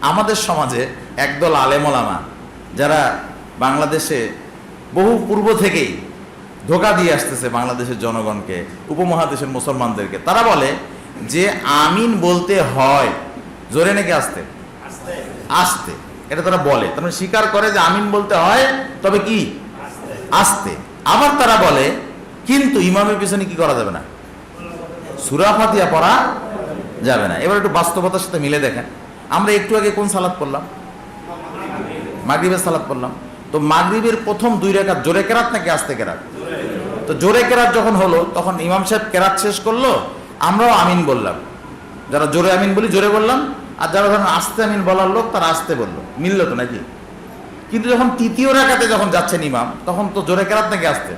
আমাদের সমাজে একদল আলেমলামা যারা বাংলাদেশে বহু পূর্ব থেকেই ধোকা দিয়ে আসতেছে বাংলাদেশের জনগণকে উপমহাদেশের মুসলমানদেরকে তারা বলে যে আমিন বলতে হয় জোরে নাকি আসতে? আসতে। এটা তারা বলে। তার মানে স্বীকার করে যে আমিন বলতে হয় তবে কি? আসতে। আবার তারা বলে কিন্তু ইমামের পিছনে কি করা যাবে না? সুরা ফাতিহা পড়া যাবে না। এবার একটু বাস্তবতার সাথে মিলে দেখেন। আমরা একটু আগে কোন সালাদ পড়লাম? মাগরিবের সালাদ পড়লাম। তো মাগরিবের প্রথম দুই রেখাত জোরে কেরাত নাকি আস্তে কেরাত? তো জোরে কেরাত যখন হলো, তখন ইমাম সাহেব কেরাত শেষ করল, আমরাও আমিন বললাম। যারা জোরে আমিন বলি, জোরে বললাম। আর যারা ধরেন আস্তে আমিন বলার লোক, তারা আস্তে বলল। মিললো তো নাকি? কিন্তু যখন তৃতীয় রেখাতে যখন যাচ্ছেন ইমাম, তখন তো জোরে কেরাত নাকি আস্তে?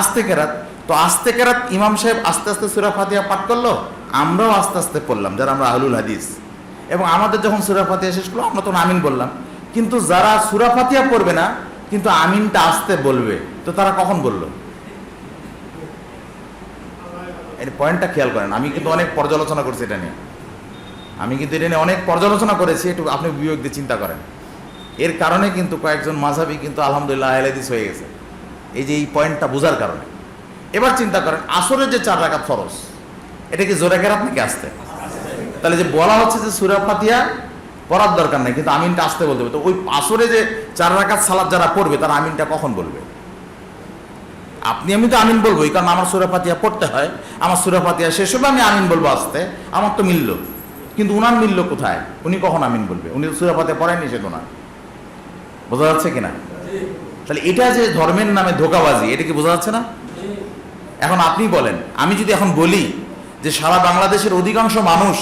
আস্তে কেরাত। তো আস্তে কেরাত ইমাম সাহেব আস্তে আস্তে সুরা ফাতিহা পাঠ করল, আমরাও আস্তে আস্তে পড়লাম, যারা আমরা আহলুল হাদিস। এবং আমাদের যখন সুরা ফাতিহা শেষ করল, আমরা তখন আমিন বললাম। কিন্তু যারা সুরা ফাতিহা পড়বে না, কিন্তু আমিনটা আসতে বলবে, তো তারা কখন বলল? এর পয়েন্টটা খেয়াল করেন, আমি কিন্তু অনেক পর্যালোচনা করছি এটা নিয়ে। আমি কিন্তু এটা নিয়ে অনেক পর্যালোচনা করেছি, একটু আপনি বিবেক দিয়ে চিন্তা করেন। এর কারণে কিন্তু কয়েকজন মাঝাবি কিন্তু আলহামদুলিল্লাহ আহলাদিস হয়ে গেছে। এই যে এই পয়েন্টটা বোঝার কারণে। এবার চিন্তা করেন, আসরের যে চার রাকাত ফরজ, এটা কি জোরে কেরাত নাকি আসতে? তাহলে যে বলা হচ্ছে যে সুরা ফাতিয়া পড়ার দরকার নেই, কিন্তু আমিনটা আসতে বলতে হবে। তো ওই আসরে যে চার রাকাত সালাদ যারা পড়বে, তারা আমিনটা কখন বলবে? আপনি, আমি তো আমিন বলবোই, কারণ আমার সুরা ফাতিয়া পড়তে হয়। আমার সুরা ফাতিয়া শেষ হবে, আমি আমিন বলব আসতে। আমার তো মিলল। কিন্তু উনার মিলল কোথায়? উনি কখন আমিন বলবে? উনি তো সুরা ফাতিয়া পড়ায়নি সে ওনার। বোঝা যাচ্ছে কিনা? তাহলে এটা যে ধর্মের নামে ধোকাবাজি, এটা কি বোঝা যাচ্ছে না? এখন আপনি বলেন, আমি যদি এখন বলি যে সারা বাংলাদেশের অধিকাংশ মানুষ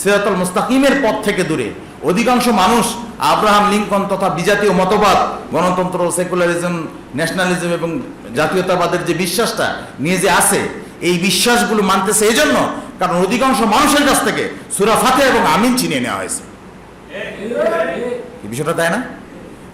সিরাতুল মুস্তাকিমের পথ থেকে দূরে। অধিকাংশ মানুষ আব্রাহাম লিঙ্কন তথা বিজাতীয় মতবাদ, গণতন্ত্র, সেকুলারিজম, ন্যাশনালিজম এবং জাতীয়তাবাদের যে বিশ্বাসটা নিয়ে যে আছে, এই বিশ্বাসগুলো মানতেছে এই জন্য কারণ অধিকাংশ মানুষের কাছ থেকে সুরা ফাতে এবং আমিন চিনিয়ে নেওয়া হয়েছে। বিষয়টা তাই না?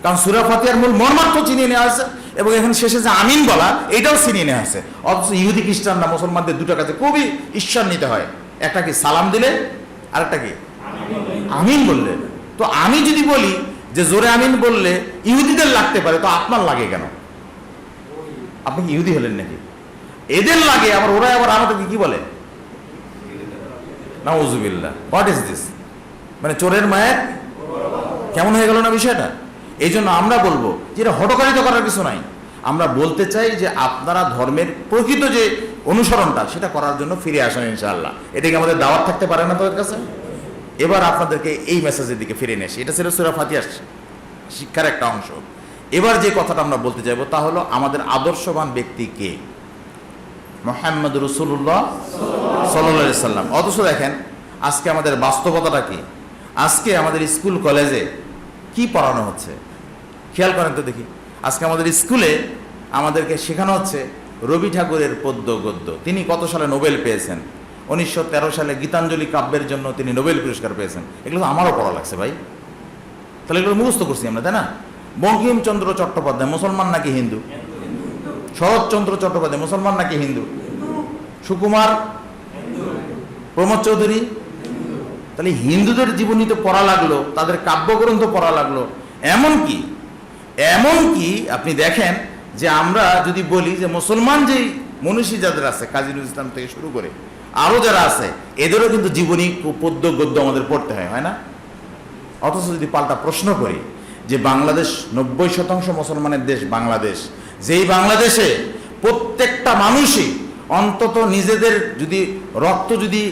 কারণ সুরা ফাতিয়ার মূল মর্মার্থ চিনিয়ে নেওয়া হয়েছে এবং এখানে শেষে যে আমিন বলা, এটাও চিনিয়ে নেওয়া হয়েছে। অথচ ইহুদি খ্রিস্টানরা, মুসলমানদের দুটো কাছে খুবই ঈশ্বর নিতে হয়। একটা কি সালাম দিলে আর একটা কি? আমিন বললে। তো আমি যদি বলি যে জোরে আমিন বললে ইহুদিদের লাগতে পারে, তো আপনার লাগে কেন? আপনি কি ইহুদি হলেন নাকি? এদের লাগে, আবার ওরা আবার আমাদেরকে কি বলে? নাউজুবিল্লাহ। হোয়াট ইজ দিস মানে চোরের মায়ের? কেমন হয়ে গেল না বিষয়টা? এই জন্য আমরা বলব যে এটা হটকারিত করার কিছু নাই। আমরা বলতে চাই যে আপনারা ধর্মের প্রকৃত যে অনুসরণটা সেটা করার জন্য ফিরে আসেন ইনশাআল্লাহ। এটা কি আমাদের দাওয়াত থাকতে পারে না তাদের কাছে? এবার আপনাদেরকে এই মেসেজের দিকে ফিরে নিয়ে আসি। এটা ছিল সুরা ফাতিয়াস শিক্ষার একটা অংশ। এবার যে কথাটা আমরা বলতে চাইব তা হলো, আমাদের আদর্শবান ব্যক্তি কে? মোহাম্মদ রসুল্লাহ সাল্লা সাল্লাম। অথচ দেখেন, আজকে আমাদের বাস্তবতাটা কি? আজকে আমাদের স্কুল, কলেজে কি পড়ানো হচ্ছে? খেয়াল করেন তো দেখি। আজকে আমাদের স্কুলে আমাদেরকে শেখানো হচ্ছে রবি ঠাকুরের পদ্য গদ্য। তিনি কত সালে নোবেল পেয়েছেন? উনিশশো তেরো সালে গীতাঞ্জলি কাব্যের জন্য তিনি নোবেল পুরস্কার পেয়েছেন। এগুলো তো আমারও পড়া লাগছে ভাই। তাহলে এগুলো মুখস্থ করছি আমরা, তাই না? বঙ্কিমচন্দ্র চট্টোপাধ্যায়, মুসলমান নাকি হিন্দু? শরৎচন্দ্র চট্টোপাধ্যায়, মুসলমান নাকি হিন্দু? সুকুমার? প্রমোদ চৌধুরী? তাহলে হিন্দুদের জীবনী তো পড়া লাগল, তাদের কাব্যগ্রন্থ পড়া লাগল। এমন কি এমন কি আপনি দেখেন যে আমরা যদি বলি যে মুসলমান যেই মনীষী যাদের আছে, কাজী নজরুল ইসলাম থেকে শুরু করে আরও যারা আছে, এদেরও কিন্তু জীবনী পদ্য গদ্য আমাদের পড়তে হয় হয় না? অথচ যদি পাল্টা প্রশ্ন করি যে বাংলাদেশ নব্বই শতাংশ মুসলমানের দেশ বাংলাদেশ, যেই বাংলাদেশে প্রত্যেকটা মানুষই অন্তত নিজেদের যদি রক্ত যদি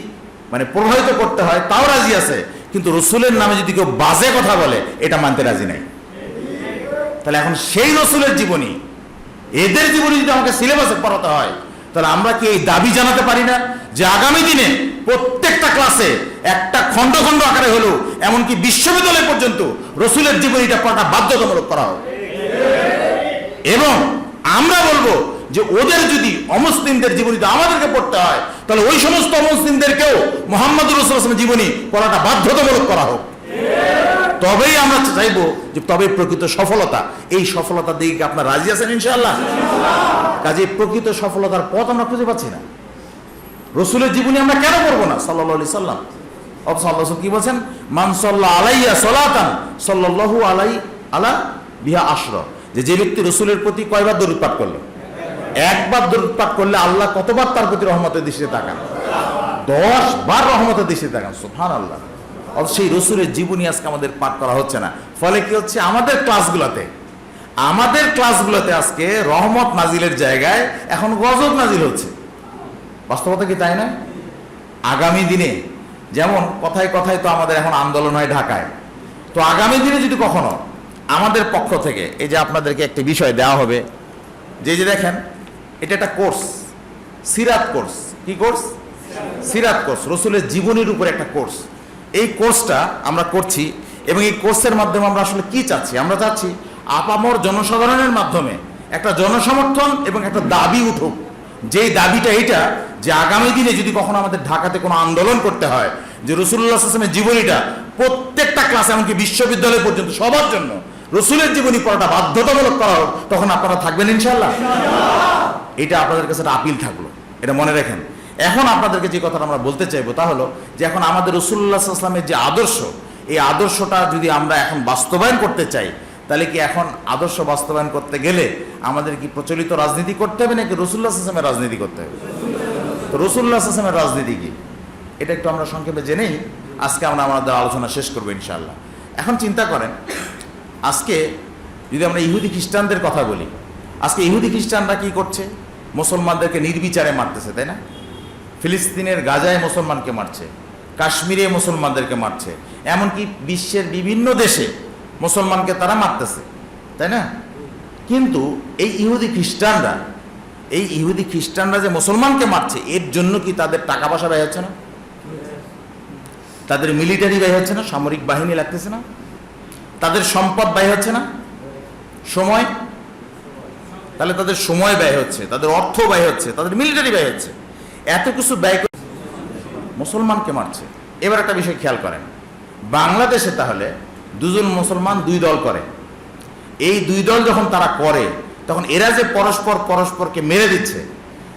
মানে প্রবাহিত করতে হয়, তাও রাজি আছে, কিন্তু রসুলের নামে যদি কেউ বাজে কথা বলে, এটা মানতে রাজি নাই। তাহলে এখন সেই রসুলের জীবনী এদের জীবনী যদি আমাকে সিলেবাসে পড়াতে হয়, তাহলে আমরা কি এই দাবি জানাতে পারি না যে আগামী দিনে প্রত্যেকটা ক্লাসে একটা খণ্ড খণ্ড আকারে হলো এমনকি বিশ্ববিদ্যালয় পর্যন্ত রসুলের জীবনীটা পড়াটা বাধ্যতামূলক করা হোক? এবং আমরা বলব যে ওদের যদি অমুসলিমদের জীবনীতে আমাদেরকে পড়তে হয়, তাহলে ওই সমস্ত অমুসলিমদেরকেও মোহাম্মদ রসুলের জীবনী পড়াটা বাধ্যতামূলক করা হোক। তবেই আমরা চাইব যে তবে প্রকৃত সফলতা। এই সফলতার দিকে আপনার রাজি আছেন, ইনশাআল্লাহ? কাজে প্রকৃত সফলতার পথ আমরা খুঁজে পাচ্ছি না। রসুলের জীবনী আমরা কেন করব না? সাল্লাহ আলি সাল্লাম। কি বলছেন? সাল্লা আলাইয়া সলাতান আলাই আলা বিহা যে যে ব্যক্তি রসুলের প্রতি কয়বার দরুদ পাঠ করল? একবার দরুদ পাঠ করলে আল্লাহ কতবার তার প্রতি রহমতের দৃষ্টিতে তাকান? দশ বার রহমতের দৃষ্টিতে তাকান সুবহান আল্লাহ সেই রসুলের জীবনী আজকে আমাদের পাঠ করা হচ্ছে না। ফলে কি হচ্ছে? আমাদের ক্লাসগুলোতে আমাদের ক্লাসগুলোতে আজকে রহমত নাজিলের জায়গায় এখন গজব নাজিল হচ্ছে। বাস্তবতা কি তাই না? আগামী দিনে, যেমন কথায় কথায় তো আমাদের এখন আন্দোলন হয় ঢাকায়, তো আগামী দিনে যদি কখনো আমাদের পক্ষ থেকে, এই যে আপনাদেরকে একটি বিষয় দেওয়া হবে, যে যে দেখেন, এটা একটা কোর্স, সিরাত কোর্স। কি কোর্স? সিরাত কোর্স। রসুলের জীবনীর উপর একটা কোর্স। এই কোর্সটা আমরা করছি এবং এই কোর্সের মাধ্যমে আমরা আসলে কি চাচ্ছি? আমরা চাচ্ছি আপামর জনসাধারণের মাধ্যমে একটা জনসমর্থন এবং একটা দাবি উঠুক। যেই দাবিটা এটা যে আগামী দিনে যদি কখনো আমাদের ঢাকাতে কোনো আন্দোলন করতে হয়, যে রসুল্লাহ আসলামের জীবনীটা প্রত্যেকটা ক্লাস এমনকি বিশ্ববিদ্যালয় পর্যন্ত সবার জন্য রসুলের জীবনী পড়াটা বাধ্যতামূলক করা হোক, তখন আপনারা থাকবেন ইনশাল্লাহ এটা আপনাদের কাছে একটা আপিল থাকল। এটা মনে রাখেন। এখন আপনাদেরকে যে কথাটা আমরা বলতে চাইব তা হলো যে এখন আমাদের রসুল্লাহ আসলামের যে আদর্শ, এই আদর্শটা যদি আমরা এখন বাস্তবায়ন করতে চাই, তাহলে কি এখন আদর্শ বাস্তবায়ন করতে গেলে আমাদের কি প্রচলিত রাজনীতি করতে হবে নাকি রসুল্লাহ আসলামের রাজনীতি করতে হবে? তো রসুল্লাহ আসলামের রাজনীতি কি? এটা একটু আমরা সংক্ষেপে জেনেই আজকে আমরা আমাদের আলোচনা শেষ করব ইনশাআল্লাহ। এখন চিন্তা করেন, আজকে যদি আমরা ইহুদি খ্রিস্টানদের কথা বলি, আজকে ইহুদি খ্রিস্টানরা কি করছে? মুসলমানদেরকে নির্বিচারে মারতেছে, তাই না? ফিলিস্তিনের গাজায় মুসলমানকে মারছে, কাশ্মীরে মুসলমানদেরকে মারছে, এমনকি বিশ্বের বিভিন্ন দেশে মুসলমানকে তারা মারতেছে, তাই না? কিন্তু এই ইহুদি খ্রিস্টানরা, এই ইহুদি খ্রিস্টানরা যে মুসলমানকে মারছে, এর জন্য কি তাদের টাকা পয়সা ব্যয় হচ্ছে না? তাদের মিলিটারি ব্যয় হচ্ছে না? সামরিক বাহিনী লাগতেছে না? তাদের সম্পদ ব্যয় হচ্ছে না? সময়? তাহলে তাদের সময় ব্যয় হচ্ছে, তাদের অর্থ ব্যয় হচ্ছে, তাদের মিলিটারি ব্যয় হচ্ছে। এত কিছু ব্যয় মুসলমানকে মারছে। এবার একটা বিষয় খেয়াল করেন। বাংলাদেশে তাহলে দুজন মুসলমান দুই দল করে। এই দুই দল যখন তারা করে, তখন এরা যে পরস্পর পরস্পরকে মেরে দিচ্ছে,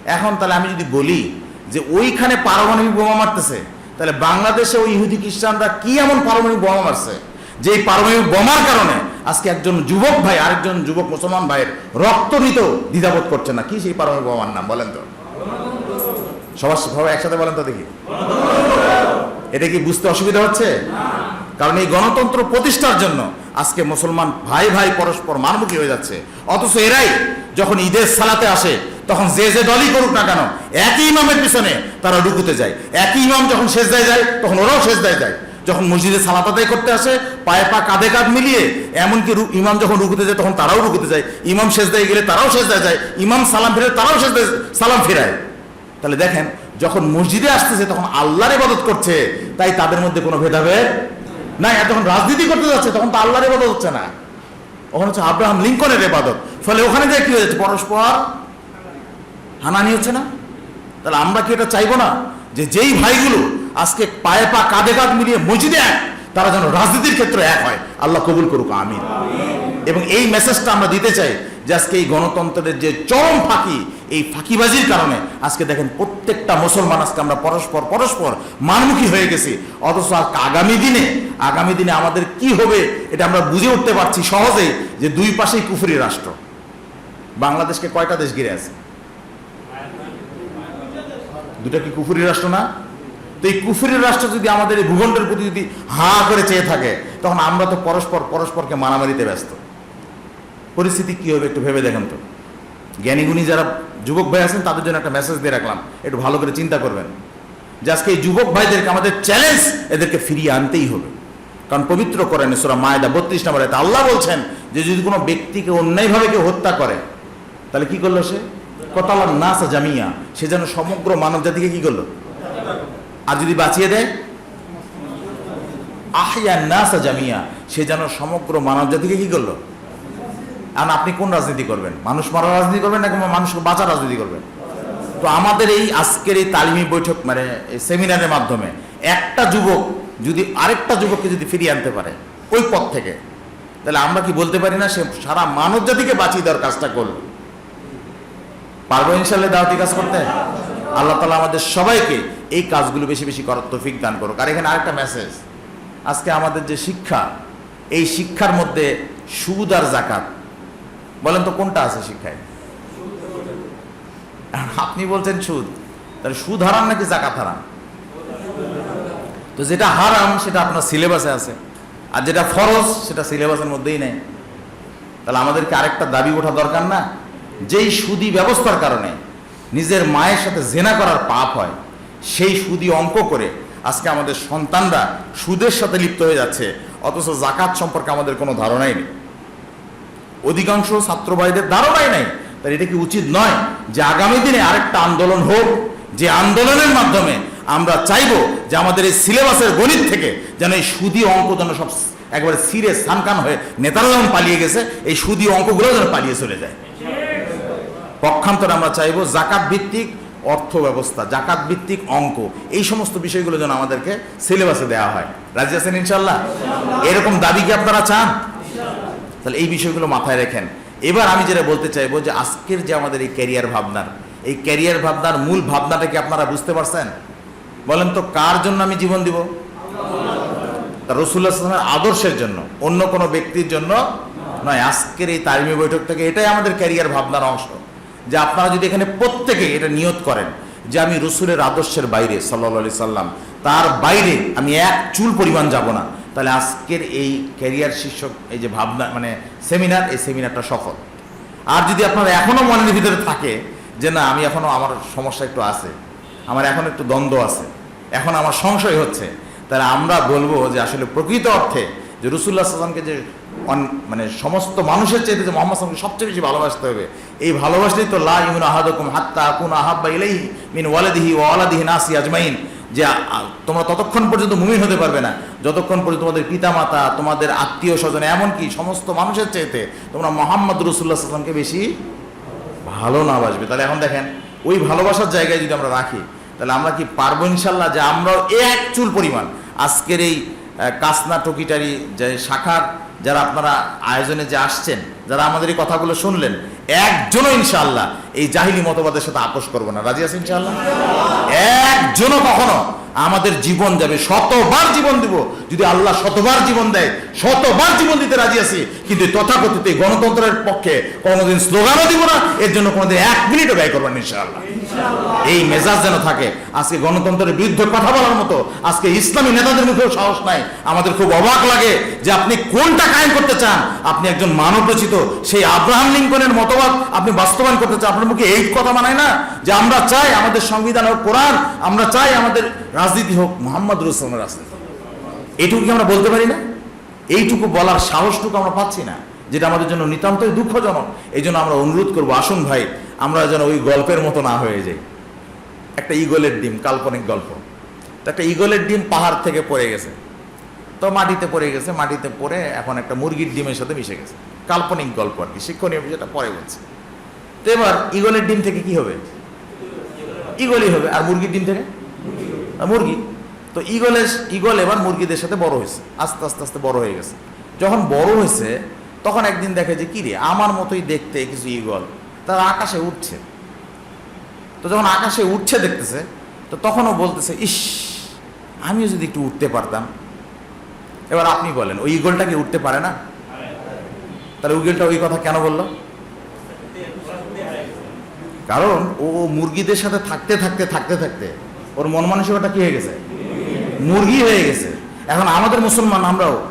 এখন তাহলে আমি যদি বলি যে ওইখানে পারমাণবিক বোমা মারতেছে, তাহলে বাংলাদেশে ওই ইহুদি খ্রিস্টানরা কি এমন পারমাণবিক বোমা মারছে? যে এই পারমাণবিক বোমার কারণে আজকে একজন যুবক ভাই, আরেকজন যুবক মুসলমান ভাইয়ের রক্ত নিত দ্বিধাবোধ করছে না। কি সেই পারমাণবিক বোমার নাম বলেন তো? সবার সবাই একসাথে বলেন তো দেখি। এটা কি বুঝতে অসুবিধা হচ্ছে? কারণ এই গণতন্ত্র প্রতিষ্ঠার জন্য আজকে মুসলমান ভাই ভাই পরস্পর মানমুখী হয়ে যাচ্ছে। অথচ এরাই যখন ঈদের সালাতে আসে, তখন যে যে দলই করুক না কেন, একই ইমামের পিছনে তারা রুকুতে যায়। একই ইমাম যখন শেষদায় যায়, তখন ওরাও শেষদায় যায়। যখন মসজিদে সালাত আদায় করতে আসে, পায়ে পা কাঁধে কাঁধ মিলিয়ে, এমনকি ইমাম যখন রুকুতে যায়, তখন তারাও রুকুতে যায়। ইমাম শেষদায় গেলে তারাও শেষদায় যায়। ইমাম সালাম ফিরে তারাও শেষদায় সালাম ফেরায়। তাহলে দেখেন, যখন মসজিদে আসতেছে, তখন আল্লাহর ইবাদত করছে, তাই তাদের মধ্যে কোনো ভেদাভেদ না যখন রাজনীতি করতে যাচ্ছে, তখন তো আল্লাহর ইবাদত হচ্ছে না। ওখানে হচ্ছে আব্রাহাম লিঙ্কনের ইবাদত। ফলে ওখানে যায় কি হয়েছে? পরস্পর হানানি হচ্ছে না? তাহলে আমরা কি এটা চাইব না? যে যেই ভাইগুলো আজকে পায়ে পা কাঁধে কাঁধ মিলিয়ে মসজিদে এক, তারা যেন রাজনীতির ক্ষেত্রে এক হয়। আল্লাহ কবুল করুক, আমিন। এবং এই মেসেজটা আমরা দিতে চাই যে আজকে এই গণতন্ত্রের যে চরম ফাঁকি, এই ফাঁকিবাজির কারণে আজকে দেখেন প্রত্যেকটা মুসলমান আজকে আমরা পরস্পর পরস্পর মানমুখী হয়ে গেছি। অথচ আগামী দিনে আগামী দিনে আমাদের কি হবে এটা আমরা বুঝে উঠতে পারছি সহজেই যে দুই পাশেই কুফরি রাষ্ট্র। বাংলাদেশকে কয়টা দেশ ঘিরে আছে? দুটা কি কুফুরি রাষ্ট্র না? তো এই কুফুরি রাষ্ট্র যদি আমাদের এই ভূখণ্ডের প্রতি যদি হা করে চেয়ে থাকে, তখন আমরা তো পরস্পর, পরস্পরকে মারামারিতে ব্যস্ত। পরিস্থিতি কি হবে একটু ভেবে দেখেন তো। জ্ঞানীগুণী যারা যুবক ভাই আছেন, তাদের জন্য একটা মেসেজ দিয়ে রাখলাম। একটু ভালো করে চিন্তা করবেন। যে আজকে এই যুবক ভাইদেরকে আমাদের চ্যালেঞ্জ এদেরকে ফিরিয়ে আনতেই হবে। কারণ পবিত্র করেন সুরা মায়দা বত্রিশ নম্বর আয়াতে আল্লাহ বলছেন যে, যদি কোনো ব্যক্তিকে অন্যায়ভাবে কেউ হত্যা করে, তাহলে কি করল সে? কতালার নাসা জামিয়া, সে যেন সমগ্র মানব জাতিকে কি করল? আর যদি বাঁচিয়ে দেয়? আহিয়া নাসা জামিয়া, সে যেন সমগ্র মানব জাতিকে কি করল? আর আপনি কোন রাজনীতি করবেন? মানুষ মারার রাজনীতি করবেন নাকি মানুষকে বাঁচার রাজনীতি করবেন? তো আমাদের এই আজকের এই তালিমি বৈঠক মানে সেমিনারের মাধ্যমে একটা যুবক যদি আরেকটা যুবককে যদি ফিরিয়ে আনতে পারে, ওই পথ থেকে, তাহলে আমরা কি বলতে পারি না সে সারা মানব জাতিকে বাঁচিয়ে দেওয়ার কাজটা করল? পারব ইনশাল্লাহ দাওয়াতি কাজ করতে? আল্লাহ তালা আমাদের সবাইকে এই কাজগুলো বেশি বেশি করার তৌফিক দান করুক। আর এখানে আরেকটা মেসেজ আজকে আমাদের যে শিক্ষা, এই শিক্ষার মধ্যে সুদ আর জাকাত বলেন তো কোনটা আছে শিক্ষায়? আপনি বলছেন সুদ। তাহলে সুদ হারাম নাকি জাকাত হারাম? তো যেটা হারাম সেটা আপনার সিলেবাসে আছে। আর যেটা ফরজ সেটা সিলেবাসের মধ্যেই নেই। তাহলে আমাদেরকে আরেকটা দাবি ওঠা দরকার না? যেই সুদি ব্যবস্থার কারণে নিজের মায়ের সাথে জেনা করার পাপ হয়, সেই সুদি অঙ্ক করে আজকে আমাদের সন্তানরা সুদের সাথে লিপ্ত হয়ে যাচ্ছে, অথচ জাকাত সম্পর্কে আমাদের কোনো ধারণাই নেই। অধিকাংশ ছাত্র ভাইদের ধারণাই নাই। তাহলে এটা কি উচিত নয় যে আগামী দিনে আরেকটা আন্দোলন হোক? যে আন্দোলনের মাধ্যমে আমরা চাইব যে আমাদের এই সিলেবাসের গণিত থেকে যেন এই সুদি অঙ্ক যেন সব একবারে সিরে সানকান হয়ে নেতারা যেমন পালিয়ে গেছে, এই সুদি অঙ্কগুলো যেন পালিয়ে চলে যায়। পক্ষান্তরে আমরা চাইব জাকাত ভিত্তিক অর্থ ব্যবস্থা, জাকাত ভিত্তিক অঙ্ক, এই সমস্ত বিষয়গুলো যেন আমাদেরকে সিলেবাসে দেওয়া হয়। রাজি আছেন ইনশাল্লাহ এরকম দাবি কি আপনারা চান? তাহলে এই বিষয়গুলো মাথায় রাখেন। এবার আমি যেটা বলতে চাইব যে আজকের যে আমাদের এই ক্যারিয়ার ভাবনার, এই ক্যারিয়ার ভাবনার মূল ভাবনাটা কি আপনারা বুঝতে পারছেন? বলেন তো, কার জন্য আমি জীবন দিব? রসুল্লাহ সাল্লামের আদর্শের জন্য, অন্য কোনো ব্যক্তির জন্য নয়। আজকের এই তালিমি বৈঠক থেকে এটাই আমাদের ক্যারিয়ার ভাবনার অংশ। যে আপনারা যদি এখানে প্রত্যেকে এটা নিয়ত করেন যে আমি রসুলের আদর্শের বাইরে সাল্লা সাল্লাম তার বাইরে আমি এক চুল পরিমাণ যাব না। তাহলে আজকের এই ক্যারিয়ার শীর্ষক, এই যে ভাবনা মানে সেমিনার এই সেমিনারটা সফল। আর যদি আপনার এখনও মনের ভিতরে থাকে যে না, আমি এখনও আমার সমস্যা একটু আছে, আমার এখন একটু দ্বন্দ্ব আছে, এখন আমার সংশয় হচ্ছে, তাহলে আমরা বলব যে আসলে প্রকৃত অর্থে যে রসুল্লাহ সাল্লামকে যে মানে সমস্ত মানুষের চাইতে যে মোহাম্মদ সাল্লামকে সবচেয়ে বেশি ভালোবাসতে হবে, এই ভালোবাসলেই তো লা ইউন আহাদকুম হাত্তা আকুন আহাব্বা ইলাইহি মিন ওয়ালাদিহি ওয়া ওয়ালাদিহি নাসি আজমাইন। যে তোমরা ততক্ষণ পর্যন্ত মুমিন হতে পারবে না। যতক্ষণ পর্যন্ত তোমাদের পিতামাতা, তোমাদের আত্মীয় স্বজন, এমনকি সমস্ত মানুষের চাইতে তোমরা মোহাম্মদ রসুল্লাহ সাল্লামকে বেশি ভালো না বাসবে। তাহলে এখন দেখেন, ওই ভালোবাসার জায়গায় যদি আমরা রাখি, তাহলে আমরা কি পারব ইনশাল্লাহ যে আমরাও এক চুল পরিমাণ? আজকের এই কাসনা টকিটারি যে শাখার যারা আপনারা আয়োজনে যে আসছেন, যারা আমাদের এই কথাগুলো শুনলেন, একজনও ইনশাল্লাহ এই জাহিলি মতবাদের সাথে আপোষ করব না। রাজি আছে ইনশাআল্লাহ? একজনও কখনো আমাদের জীবন যাবে। শতবার জীবন দিব। যদি আল্লাহ শতবার জীবন দেয়, শতবার জীবন দিতে রাজি আছি। কিন্তু তথাকথিত গণতন্ত্রের পক্ষে কোনোদিন স্লোগানও দিব না। এর জন্য কোনোদিন এক মিনিটও ব্যয় করবেন ইনশাআল্লাহ। এই মেজাজ যেন থাকে। আজকে গণতন্ত্রের বিরুদ্ধে কথা বলার মতো, আজকে ইসলামী নেতাদের মুখেও সাহস নাই। আমাদের খুব অবাক লাগে যে আপনি কোনটা কায়েম করতে চান? আপনি একজন মানব রচিত সেই আব্রাহাম লিঙ্কনের মতবাদ আপনি বাস্তবায়ন করতে চান। আপনার মুখে এই কথা মানায় না যে আমরা চাই আমাদের সংবিধান হোক কোরআন, আমরা চাই আমাদের রাজনীতি হোক, মোহাম্মদ রসুলের রাজনীতি এইটুকু কি আমরা বলতে পারি না? এইটুকু বলার সাহসটুকু আমরা পাচ্ছি না, যেটা আমাদের জন্য নিতান্তই দুঃখজনক। এই জন্য আমরা অনুরোধ করব, আসুন ভাই, আমরা যেন ওই গল্পের মতো না হয়ে যাই। একটা ইগলের ডিম, কাল্পনিক গল্প। তো একটা ইগলের ডিম পাহাড় থেকে পড়ে গেছে। তো মাটিতে পড়ে গেছে, মাটিতে পড়ে এখন একটা মুরগির ডিমের সাথে মিশে গেছে। কাল্পনিক গল্প আর কি, শিক্ষণীয় বিষয়টা পরে বলছে। তো এবার ইগলের ডিম থেকে কি হবে? ইগলই হবে। আর মুরগির ডিম থেকে? মুরগি। তো ইগলের ইগল এবার মুরগিদের সাথে বড় হয়েছে। আস্তে আস্তে আস্তে বড় হয়ে গেছে। যখন বড় হয়েছে, তখন একদিন দেখে যে কি রে আমার মতোই দেখতে কিছু ইগল তারা আকাশে উঠছে। তো যখন আকাশে উঠছে দেখতেছে, তো তখনও বলতেছে, ইস, আমিও যদি একটু উঠতে পারতাম। এবার আপনি বলেন, ওই ইগলটা কি উঠতে পারে না? তাহলে ইগলটা ওই কথা কেন বলল? কারণ ও মুরগিদের সাথে থাকতে থাকতে থাকতে থাকতে ওর মন মানসিকতা কি হয়ে গেছে? মুরগি হয়ে গেছে। এখন আমাদের মুসলমান আমরাও,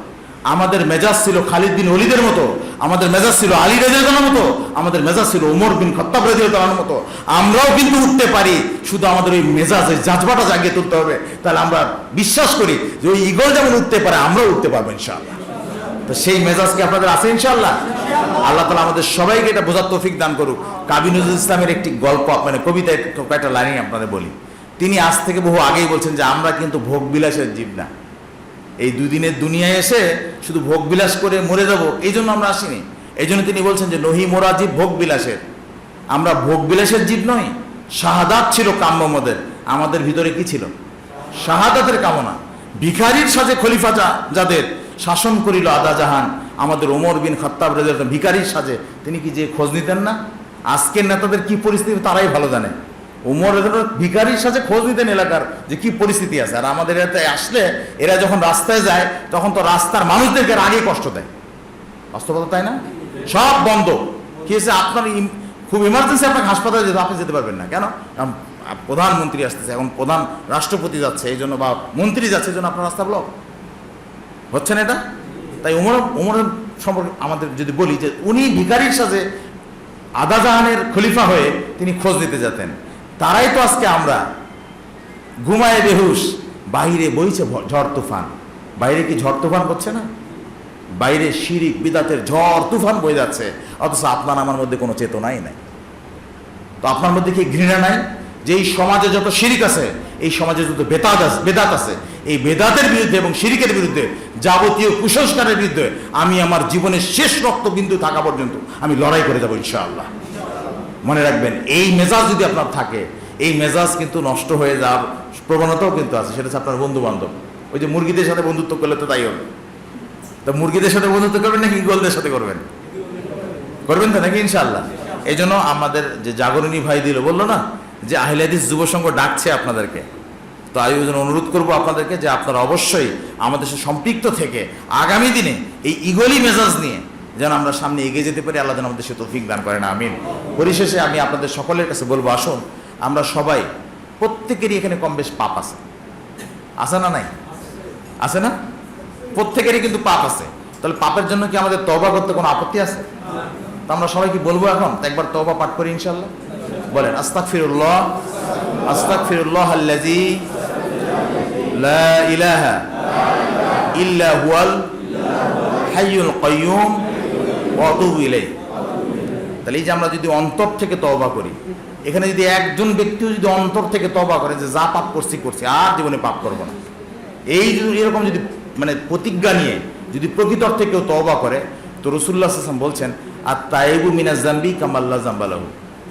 আমাদের মেজাজ ছিল খালিদ বিন অলিদের মতো, আমাদের মেজাজ ছিল আলী রেজার মতো, আমাদের মেজাজ ছিল ওমর বিন খত্তাব রেজার মতো। আমরাও কিন্তু উঠতে পারি, শুধু আমাদের ওই মেজাজ মেজাজের জাজবাটা জাগিয়ে তুলতে হবে। তাহলে আমরা বিশ্বাস করি যে ওই ইগল যেমন উঠতে পারে, আমরাও উঠতে পারব ইনশাআল্লাহ। তো সেই মেজাজ কি আপনাদের আছে ইনশাআল্লাহ? আল্লাহ তালা আমাদের সবাইকে এটা বোঝার তৌফিক দান করুক। কাবি নজরুল ইসলামের একটি গল্প মানে কবিতায় কয়েকটা লাইনই আপনাদের বলি। তিনি আজ থেকে বহু আগেই বলছেন যে আমরা কিন্তু ভোগ বিলাসের জীব না। এই দুদিনের দুনিয়ায় এসে শুধু ভোগ বিলাস করে মরে যাব, এই জন্য আমরা আসিনি। এই জন্য তিনি বলছেন যে নহি মোরা জীব ভোগ বিলাসের আমরা ভোগ বিলাসের জীব নই, শাহাদাত ছিল কাম্যমদের আমাদের ভিতরে কি ছিল? শাহাদাতের কামনা। ভিখারির সাজে খলিফা যাদের শাসন করিল আদা জাহান, আমাদের ওমর বিন খত্তাব রেজাল ভিখারির সাজে, তিনি কি যে খোঁজ নিতেন না? আজকের নেতাদের কি পরিস্থিতি তারাই ভালো জানে। উমর ভিকারির সাথে খোঁজ নিতেন এলাকার যে কি পরিস্থিতি আছে। আর আমাদের এতে আসলে এরা যখন রাস্তায় যায়, তখন তো রাস্তার মানুষদেরকে আগে কষ্ট দেয়। বাস্তবতা তাই না? সব বন্ধ। কি হয়েছে? আপনার খুব ইমার্জেন্সি আপনাকে হাসপাতালে যেতে আপনি যেতে পারবেন না। কেন? প্রধানমন্ত্রী আসতেছে, এখন প্রধান রাষ্ট্রপতি যাচ্ছে, এই জন্য বা মন্ত্রী যাচ্ছে, এই জন্য আপনার রাস্তা ব্লক হচ্ছে না এটা? তাই উমর উমরের সম্পর্কে আমাদের যদি বলি যে, উনি ভিকারির সাথে আদা জাহানের খলিফা হয়ে তিনি খোঁজ দিতে যেতেন। তারাই তো আজকে আমরা। ঘুমায় বেহুশ বাইরে বইছে ঝড় তুফান। বাইরে কি ঝড় তুফান করছে না? বাইরে শিরিক বিদাতের ঝড় তুফান বয়ে যাচ্ছে। অথচ আপনার আমার মধ্যে কোনো চেতনাই নাই। তো আপনার মধ্যে কি ঘৃণা নাই? যে এই সমাজে যত শিরিক আছে, এই সমাজে যত বেতাদ আছে বেদাত আছে, এই বেদাতের বিরুদ্ধে এবং শিরিকের বিরুদ্ধে, যাবতীয় কুসংস্কারের বিরুদ্ধে, আমি আমার জীবনের শেষ রক্তবিন্দু থাকা পর্যন্ত আমি লড়াই করে যাব ইনশাআল্লাহ। মনে রাখবেন, এই মেজাজ যদি আপনার থাকে, এই মেজাজ কিন্তু নষ্ট হয়ে যাওয়ার প্রবণতাও কিন্তু আছে। সেটা হচ্ছে আপনার বন্ধু বান্ধব ওই যে মুরগিদের সাথে বন্ধুত্ব করলে তো তাই হবে। তো মুরগিদের সাথে বন্ধুত্ব করবেন নাকি ইগলদের সাথে করবেন? করবেন তো নাকি ইনশাল্লাহ এই জন্য আমাদের যে জাগরণী ভাই দিল, বলল না? যে আহিলাদিস যুব সংঘ ডাকছে আপনাদেরকে। তো আমি ওই জন্য অনুরোধ করব আপনাদেরকে যে আপনারা অবশ্যই আমাদের সাথে সম্পৃক্ত থেকে আগামী দিনে এই ইগলি মেজাজ নিয়ে যেন আমরা সামনে এগিয়ে যেতে পারি, আল্লাহ যেন আমাদের সে তৌফিক দান করেন, আমিন। পরিশেষে আমি আপনাদের সকলের কাছে বলব, আসুন, আমরা সবাই প্রত্যেকেরই এখানে কম বেশ পাপ আছে। আছে না নাই? আছে না? প্রত্যেকেরই কিন্তু পাপ আছে। তাহলে পাপের জন্য কি আমাদের তবা করতে কোনো আপত্তি আছে? তো আমরা সবাই কি বলব এখন? একবার তবা পাঠ করি ইনশাল্লাহ বলেন আস্তাক ফিরুল্লাহ আস্তাক ফিরুল্লাহ আল্লাজি লা ইলাহা ইল্লা হুয়াল হাইয়ুল কাইয়ুম আতুবু তাহলে এই যে আমরা যদি অন্তর থেকে তওবা করি, এখানে যদি একজন ব্যক্তিও যদি অন্তর থেকে তওবা করে যে যা পাপ করছি করছি, আর জীবনে পাপ করব না। এই এরকম যদি মানে প্রতিজ্ঞা নিয়ে যদি প্রকৃত অর্থে কেউ তওবা করে, তো রসুল্লাহ হাসান বলছেন আর তাইবু মিনা জাম্বি কামাল্লা জাম্বালাহু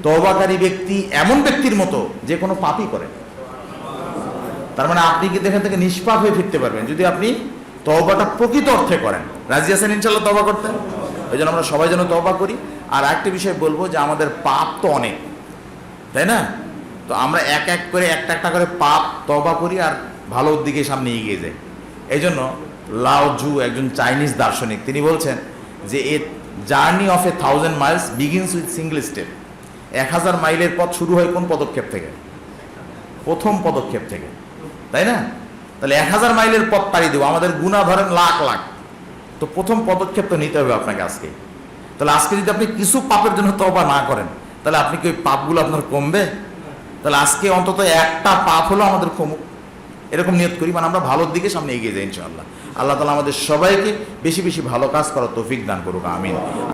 তওবাকারী ব্যক্তি এমন ব্যক্তির মতো যে কোনো পাপই করে। তার মানে আপনি কি এখান থেকে নিষ্পাপ হয়ে ফিরতে পারবেন। যদি আপনি তওবাটা প্রকৃত অর্থে করেন। রাজি আছেন ইনশাল্লাহ তওবা করতে? ওই জন্য আমরা সবাই যেন তওবা করি। আর একটা বিষয় বলব যে আমাদের পাপ তো অনেক, তাই না? তো আমরা এক এক করে একটা একটা করে পাপ তওবা করি আর ভালোর দিকে সামনে এগিয়ে যাই। এই জন্য লাও জু একজন চাইনিজ দার্শনিক, তিনি বলছেন যে a journey of a thousand miles begins with single step এক হাজার মাইলের পথ শুরু হয় কোন পদক্ষেপ থেকে? প্রথম পদক্ষেপ থেকে, তাই না? তাহলে এক হাজার মাইলের পথ পাড়ি দেবো। আমাদের গুণা ধরেন লাখ লাখ। তো প্রথম পদক্ষেপ তো নিতে হবে আপনাকে আজকে। তাহলে আজকে যদি আপনি কিছু পাপের জন্য তবা না করেন, তাহলে আপনি কি ওই পাপগুলো আপনার কমবে? তাহলে আজকে অন্তত একটা পাপ হলো আমাদের কমুক। এরকম নিয়ত করি মানে আমরা ভালোর দিকে সামনে এগিয়ে যাই ইনশাআল্লাহ। আল্লাহ তালা আমাদের সবাইকে বেশি বেশি ভালো কাজ করার তৌফিক দান করুক, আমিন।